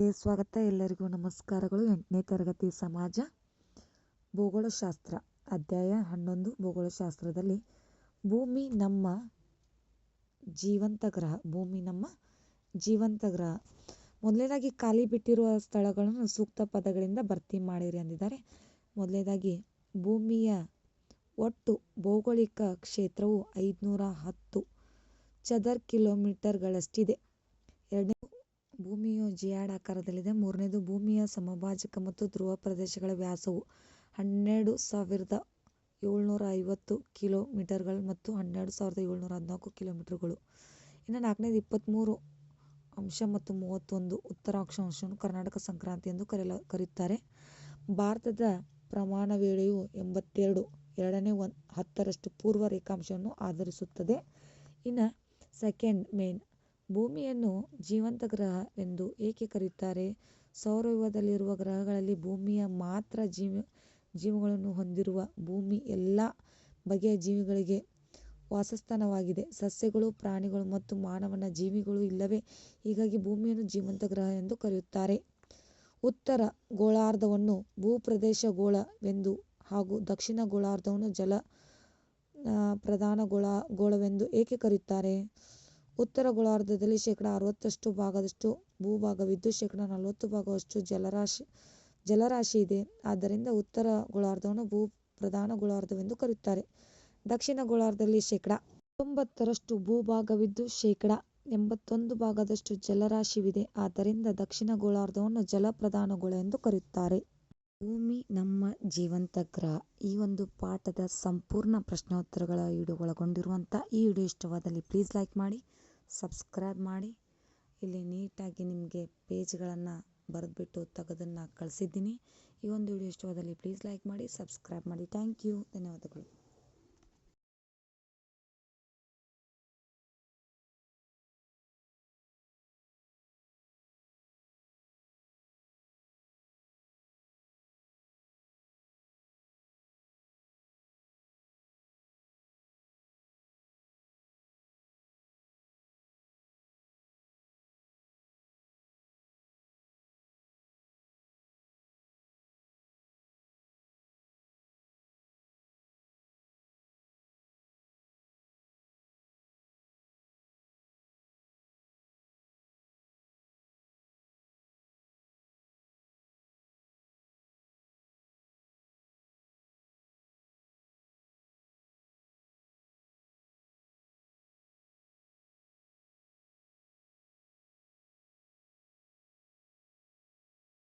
ಸ್ವಾಗತ ಎಲ್ಲರಿಗೂ. ನಮಸ್ಕಾರಗಳು. ಎಂಟನೇ ತರಗತಿ ಸಮಾಜ, ಭೂಗೋಳಶಾಸ್ತ್ರ. ಅಧ್ಯಾಯ ಹನ್ನೊಂದು, ಭೂಗೋಳಶಾಸ್ತ್ರದಲ್ಲಿ, ಭೂಮಿ ನಮ್ಮ ಜೀವಂತ ಗ್ರಹ. ಭೂಮಿ ನಮ್ಮ ಜೀವಂತ ಗ್ರಹ. ಮೊದಲನೇದಾಗಿ ಖಾಲಿ ಬಿಟ್ಟಿರುವ ಸ್ಥಳಗಳನ್ನು ಸೂಕ್ತ ಪದಗಳಿಂದ ಭರ್ತಿ ಮಾಡಿರಿ ಅಂದಿದ್ದಾರೆ. ಮೊದಲನೇದಾಗಿ ಭೂಮಿಯ ಒಟ್ಟು ಭೌಗೋಳಿಕ ಕ್ಷೇತ್ರವು ಐದುನೂರ ಹತ್ತು ಚದರ್ ಕಿಲೋಮೀಟರ್ಗಳಷ್ಟಿದೆ. ಎರಡನೇ, ಭೂಮಿಯು ಜಿಯಾಡ್ ಆಕಾರದಲ್ಲಿದೆ. ಮೂರನೇದು, ಭೂಮಿಯ ಸಮಭಾಜಕ ಮತ್ತು ಧ್ರುವ ಪ್ರದೇಶಗಳ ವ್ಯಾಸವು ಹನ್ನೆರಡು ಸಾವಿರದ ಏಳ್ನೂರ ಐವತ್ತು ಕಿಲೋಮೀಟರ್ಗಳು ಮತ್ತು ಹನ್ನೆರಡು ಸಾವಿರದ ಏಳ್ನೂರ ಹದಿನಾಲ್ಕು ಕಿಲೋಮೀಟರ್ಗಳು. ಇನ್ನು ನಾಲ್ಕನೇದು ಇಪ್ಪತ್ತ್ಮೂರು ಅಂಶ ಮತ್ತು ಮೂವತ್ತೊಂದು ಉತ್ತರ ಅಕ್ಷಾಂಶವನ್ನು ಕರ್ನಾಟಕ ಸಂಕ್ರಾಂತಿ ಎಂದು ಕರೆಯಲ ಕರೆಯುತ್ತಾರೆ. ಭಾರತದ ಪ್ರಮಾಣ ವೇಳೆಯು ಎಂಬತ್ತೆರಡು, ಎರಡನೇ ಒಂದು ಹತ್ತರಷ್ಟು ಪೂರ್ವ ರೇಖಾಂಶವನ್ನು ಆಧರಿಸುತ್ತದೆ. ಇನ್ನು ಸೆಕೆಂಡ್ ಮೇನ್ ಭೂಮಿಯನ್ನು ಜೀವಂತ ಗ್ರಹವೆಂದು ಏಕೆ ಕರೆಯುತ್ತಾರೆ? ಸೌರವ್ಯೂಹದಲ್ಲಿರುವ ಗ್ರಹಗಳಲ್ಲಿ ಭೂಮಿಯ ಮಾತ್ರ ಜೀವ, ಜೀವಗಳನ್ನು ಹೊಂದಿರುವ ಭೂಮಿ ಎಲ್ಲ ಬಗೆಯ ಜೀವಿಗಳಿಗೆ ವಾಸಸ್ಥಾನವಾಗಿದೆ. ಸಸ್ಯಗಳು, ಪ್ರಾಣಿಗಳು ಮತ್ತು ಮಾನವನ ಜೀವಿಗಳು ಇಲ್ಲವೇ? ಹೀಗಾಗಿ ಭೂಮಿಯನ್ನು ಜೀವಂತ ಗ್ರಹ ಎಂದು ಕರೆಯುತ್ತಾರೆ. ಉತ್ತರ ಗೋಳಾರ್ಧವನ್ನು ಭೂಪ್ರದೇಶ ಗೋಳವೆಂದು ಹಾಗೂ ದಕ್ಷಿಣ ಗೋಳಾರ್ಧವನ್ನು ಜಲ ಪ್ರಧಾನ ಗೋಳ, ಗೋಳವೆಂದು ಏಕೆ ಕರೆಯುತ್ತಾರೆ? ಉತ್ತರ ಗೋಳಾರ್ಧದಲ್ಲಿ ಶೇಕಡ ಅರವತ್ತಷ್ಟು ಭಾಗದಷ್ಟು ಭೂಭಾಗವಿದ್ದು ಶೇಕಡ ನಲವತ್ತು ಭಾಗವಷ್ಟು ಜಲರಾಶಿ ಜಲರಾಶಿ ಇದೆ. ಆದ್ದರಿಂದ ಉತ್ತರ ಗೋಳಾರ್ಧವನ್ನು ಭೂ ಪ್ರಧಾನ ಗೋಳಾರ್ಧವೆಂದು ಕರೆಯುತ್ತಾರೆ. ದಕ್ಷಿಣ ಗೋಳಾರ್ಧದಲ್ಲಿ ಶೇಕಡ ತೊಂಬತ್ತರಷ್ಟು ಭೂಭಾಗವಿದ್ದು ಶೇಕಡ ಎಂಬತ್ತೊಂದು ಭಾಗದಷ್ಟು ಜಲರಾಶಿವಿದೆ. ಆದ್ದರಿಂದ ದಕ್ಷಿಣ ಗೋಳಾರ್ಧವನ್ನು ಜಲ ಪ್ರಧಾನ ಗೋಳ ಎಂದು ಕರೆಯುತ್ತಾರೆ. ಭೂಮಿ ನಮ್ಮ ಜೀವಂತ ಗ್ರಹ. ಈ ಒಂದು ಪಾಠದ ಸಂಪೂರ್ಣ ಪ್ರಶ್ನೋತ್ತರಗಳ ವಿಡಿಯೋ ಒಳಗೊಂಡಿರುವಂಥ ಈ ವಿಡಿಯೋ ಇಷ್ಟವಾದಲ್ಲಿ ಪ್ಲೀಸ್ ಲೈಕ್ ಮಾಡಿ. ಸಬ್ಸ್ಕ್ರೈಬ್ ಮಾಡಿ. ಇಲ್ಲಿ ನೀಟಾಗಿ ನಿಮಗೆ ಪೇಜ್ಗಳನ್ನು ಬರೆದ್ಬಿಟ್ಟು ತೆಗೆದನ್ನು ಕಳಿಸಿದ್ದೀನಿ. ಈ ಒಂದು ವಿಡಿಯೋ ಇಷ್ಟವಾದಲ್ಲಿ ಪ್ಲೀಸ್ ಲೈಕ್ ಮಾಡಿ ಸಬ್ಸ್ಕ್ರೈಬ್ ಮಾಡಿ. ಥ್ಯಾಂಕ್ ಯು ಧನ್ಯವಾದಗಳು.